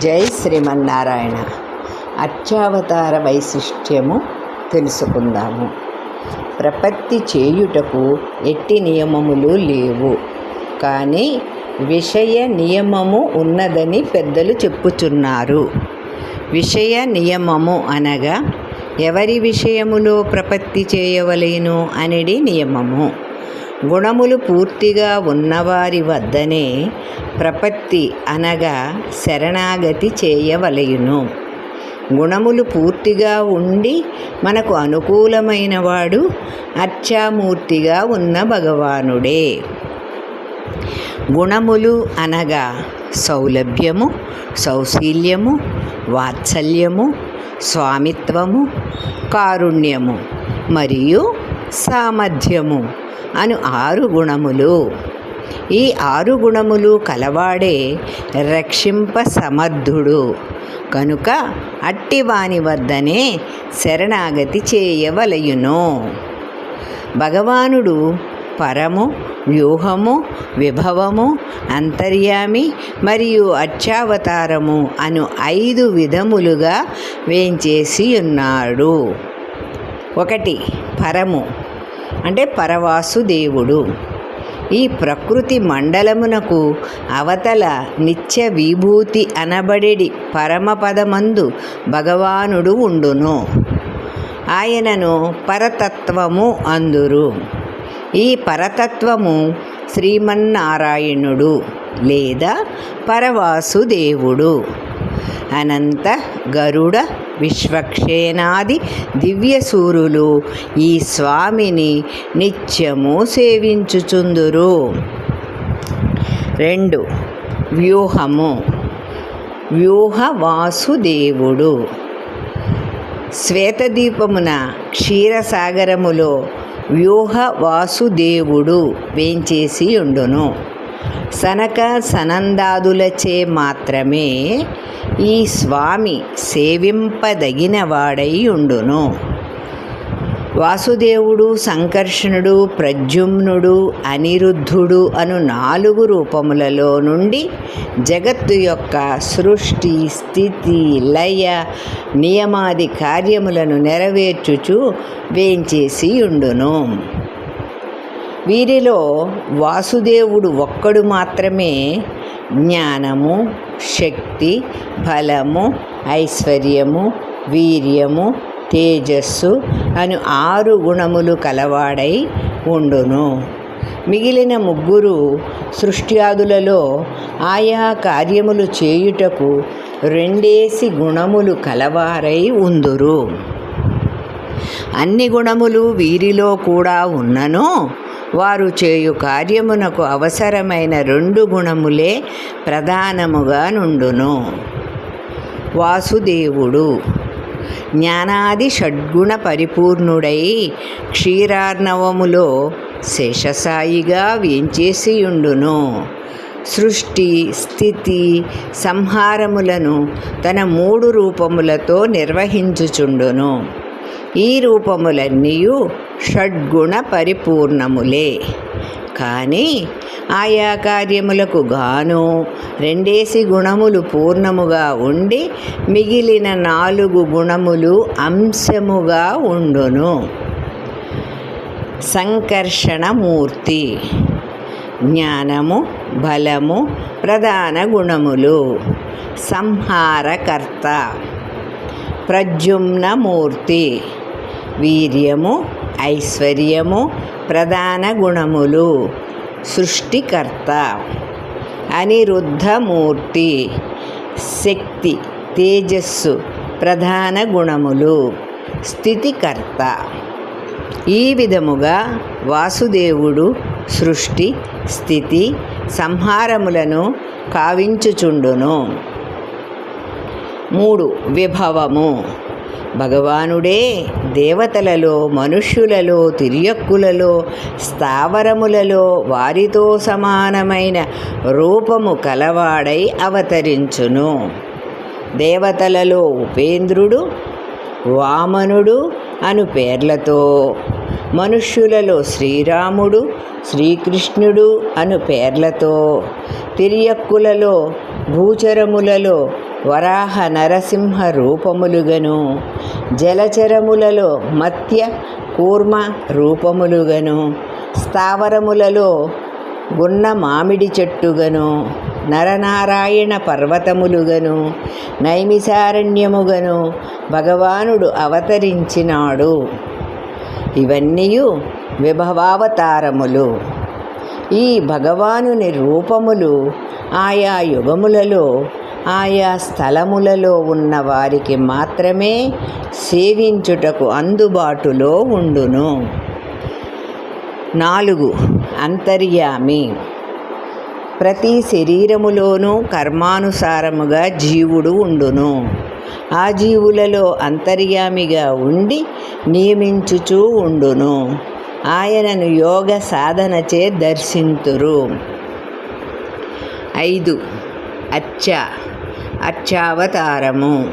జై శ్రీమన్నారాయణ. అర్చావతార వైశిష్ట్యము తెలుసుకుందాము. ప్రపత్తి చేయుటకు ఎట్టి నియమములు లేవు. కానీ విషయ నియమము ఉన్నదని పెద్దలు చెప్పుచున్నారు. విషయ నియమము అనగా ఎవరి విషయములో ప్రపత్తి చేయవలేను అనేది నియమము. గుణములు పూర్తిగా ఉన్నవారి వద్దనే ప్రపత్తి అనగా శరణాగతి చేయవలయును. గుణములు పూర్తిగా ఉండి మనకు అనుకూలమైన వాడు అర్చామూర్తిగా ఉన్న భగవానుడే. గుణములు అనగా సౌలభ్యము సౌశీల్యము వాత్సల్యము స్వామిత్వము కారుణ్యము మరియు సామర్థ్యము అను ఆరు గుణములు. ఈ ఆరు గుణములు కలవాడే రక్షింప సమర్థుడు. కనుక అట్టివాని వద్దనే శరణాగతి చేయవలయును. భగవానుడు పరము వ్యూహము విభవము అంతర్యామి మరియు అర్చావతారము అను ఐదు విధములుగా వేంచేసి ఉన్నాడు ఒకటి పరము. అంటే పరవాసుదేవుడు ఈ ప్రకృతి మండలమునకు అవతల నిత్య విభూతి అనబడెడి పరమపదమందు భగవానుడు ఉండును. ఆయనను పరతత్వము అందురు. ఈ పరతత్వము శ్రీమన్నారాయణుడు లేదా పరవాసుదేవుడు అనంత గరుడ విశ్వక్షేనాది దివ్యసూరులు ఈ స్వామిని నిత్యము సేవించుచుందురు. రెండు వ్యూహము. వ్యూహవాసుదేవుడు. శ్వేతదీపమున క్షీరసాగరములో వ్యూహ వాసుదేవుడు వేంచేసి ఉండును. సనక సనందాదులచే మాత్రమే ఈ స్వామి సేవింపదగినవాడై ఉండును వాసుదేవుడు సంకర్షణుడు ప్రద్యుమ్నుడు అనిరుద్ధుడు అను నాలుగు రూపములలో నుండి జగత్తు యొక్క సృష్టి స్థితి లయ నియమాది కార్యములను నెరవేర్చుచు వేంచేసి ఉండును వీరిలో వాసుదేవుడు ఒక్కడు మాత్రమే జ్ఞానము శక్తి బలము ఐశ్వర్యము వీర్యము తేజస్సు అను ఆరు గుణములు కలవాడై ఉండును. మిగిలిన ముగ్గురు సృష్ట్యాదులలో ఆయా కార్యములు చేయుటకు రెండేసి గుణములు కలవారై ఉందురు. అన్ని గుణములు వీరిలో కూడా ఉన్నను. వారు చేయు కార్యమునకు అవసరమైన రెండు గుణములే ప్రధానముగా నుండును. వాసుదేవుడు జ్ఞానాది షడ్గుణ పరిపూర్ణుడై క్షీరార్ణవములో శేషసాయిగా వేంచేసియుండును. సృష్టి స్థితి సంహారములను తన మూడు రూపములతో నిర్వహించుచుండును. ఈ రూపములన్నీ షడ్గుణ పరిపూర్ణములే కానీ ఆయా కార్యములకు గాను రెండేసి గుణములు పూర్ణముగా ఉండి మిగిలిన నాలుగు గుణములు అంశముగా ఉండును. సంకర్షణమూర్తి. జ్ఞానము బలము ప్రధాన గుణములు. సంహారకర్త. ప్రజుమ్నమూర్తి వీర్యము ఐశ్వర్యము ప్రధాన గుణములు. సృష్టికర్త అనిరుద్ధమూర్తి శక్తి తేజస్సు ప్రధాన గుణములు. స్థితికర్త. ఈ విధముగా వాసుదేవుడు సృష్టి స్థితి సంహారములను కావించుచుండును. మూడు విభవము. భగవానుడే దేవతలలో మనుష్యులలో తిరియక్కులలో స్థావరములలో వారితో సమానమైన రూపము కలవాడై అవతరించును. దేవతలలో ఉపేంద్రుడు వామనుడు అను పేర్లతో మనుష్యులలో శ్రీరాముడు శ్రీకృష్ణుడు అను పేర్లతో తిరియక్కులలో భూచరములలో వరాహ నరసింహ రూపములుగను. జలచరములలో మత్య కూర్మ రూపములుగను స్థావరములలో గున్న మామిడి చెట్టుగను నరనారాయణ పర్వతములుగను నైమిసారణ్యముగను భగవానుడు అవతరించినాడు. ఇవన్నీ విభవావతారములు. ఈ భగవానుని రూపములు ఆయా యుగములలో ఆయా స్థలములలో ఉన్న వారికి మాత్రమే సేవించుటకు అందుబాటులో ఉండును. నాలుగు అంతర్యామి. ప్రతి శరీరములోనూ కర్మానుసారముగా జీవుడు ఉండును. ఆ జీవులలో అంతర్యామిగా ఉండి నియమించుచూ ఉండును. ఆయనను యోగ సాధనచే దర్శింతురు. ఐదు అచ్చ. అచ్చావతారము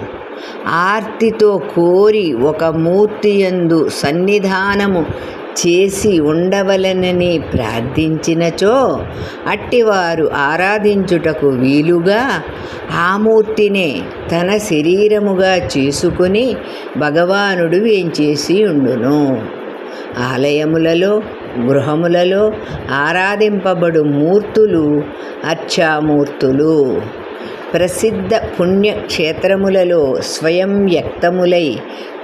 ఆర్తితో కోరి ఒక మూర్తియందు సన్నిధానము చేసి ఉండవలనని ప్రార్థించినచో అట్టివారు ఆరాధించుటకు వీలుగా ఆ మూర్తినే తన శరీరముగా చేసుకుని భగవానుడు వేంచేసి ఉండును. ఆలయములలో గృహములలో ఆరాధింపబడు మూర్తులు అర్చామూర్తులు. ప్రసిద్ధ పుణ్యక్షేత్రములలో స్వయం వ్యక్తములై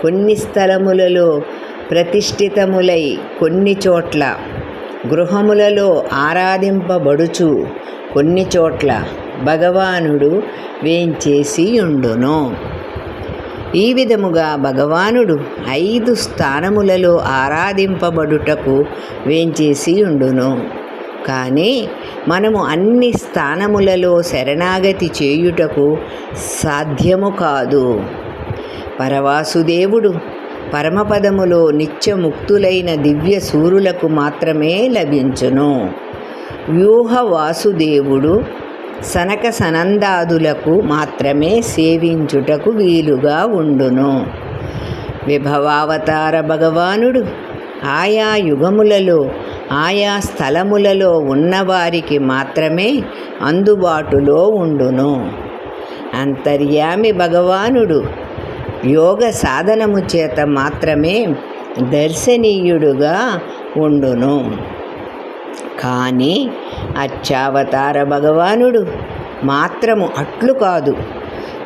కొన్ని స్థలములలో ప్రతిష్ఠితములై కొన్ని చోట్ల గృహములలో ఆరాధింపబడుచు కొన్ని చోట్ల భగవానుడు వేంచేసి ఉండును ఈ విధముగా భగవానుడు ఐదు స్థానములలో ఆరాధింపబడుటకు వేంచేసి ఉండును కానీ మనము అన్ని స్థానములలో శరణాగతి చేయుటకు సాధ్యము కాదు. పరవాసుదేవుడు పరమపదములో నిత్యముక్తులైన దివ్య సూరులకు మాత్రమే లభించును. వ్యూహ వాసుదేవుడు సనక సనందాదులకు మాత్రమే సేవించుటకు వీలుగా ఉండును. విభవావతార భగవానుడు ఆయా యుగములలో ఆయా స్థలములలో ఉన్నవారికి మాత్రమే అందుబాటులో ఉండును. అంతర్యామి భగవానుడు యోగ సాధనము చేత మాత్రమే దర్శనీయుడుగా ఉండును. కానీ అచ్చావతార భగవానుడు మాత్రము అట్లు కాదు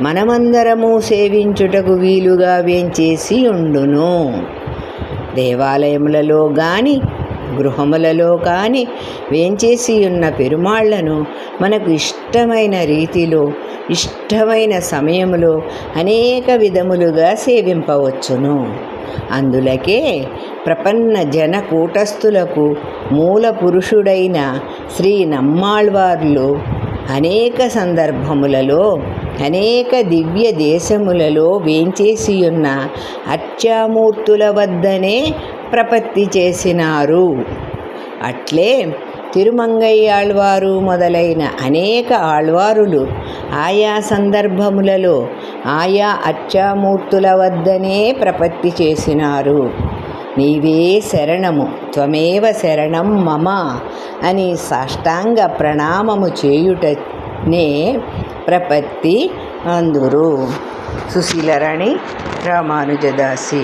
మనమందరము సేవించుటకు వీలుగా వేంచేసి ఉండును. దేవాలయములలో కానీ గృహములలో కానీ వేంచేసి ఉన్న పెరుమాళ్ళను మనకు ఇష్టమైన రీతిలో ఇష్టమైన సమయములో అనేక విధములుగా సేవింపవచ్చును. అందులకే ప్రపన్న జన కూటస్థులకు మూల పురుషుడైన శ్రీ నమ్మాళ్వార్లు అనేక సందర్భములలో అనేక దివ్య దేశములలో వేంచేసి ఉన్న అత్యామూర్తుల వద్దనే ప్రపత్తి చేసినారు. అట్లే తిరుమంగయ్యాళ్వారు మొదలైన అనేక ఆళ్వారులు ఆయా సందర్భములలో ఆయా అర్చామూర్తుల వద్దనే ప్రపత్తి చేసినారు. నీవే శరణము త్వమేవ శరణం మమ అని సాష్టాంగ ప్రణామము చేయుటనే ప్రపత్తి అందురు. సుశీలరాణి రామానుజదాసి.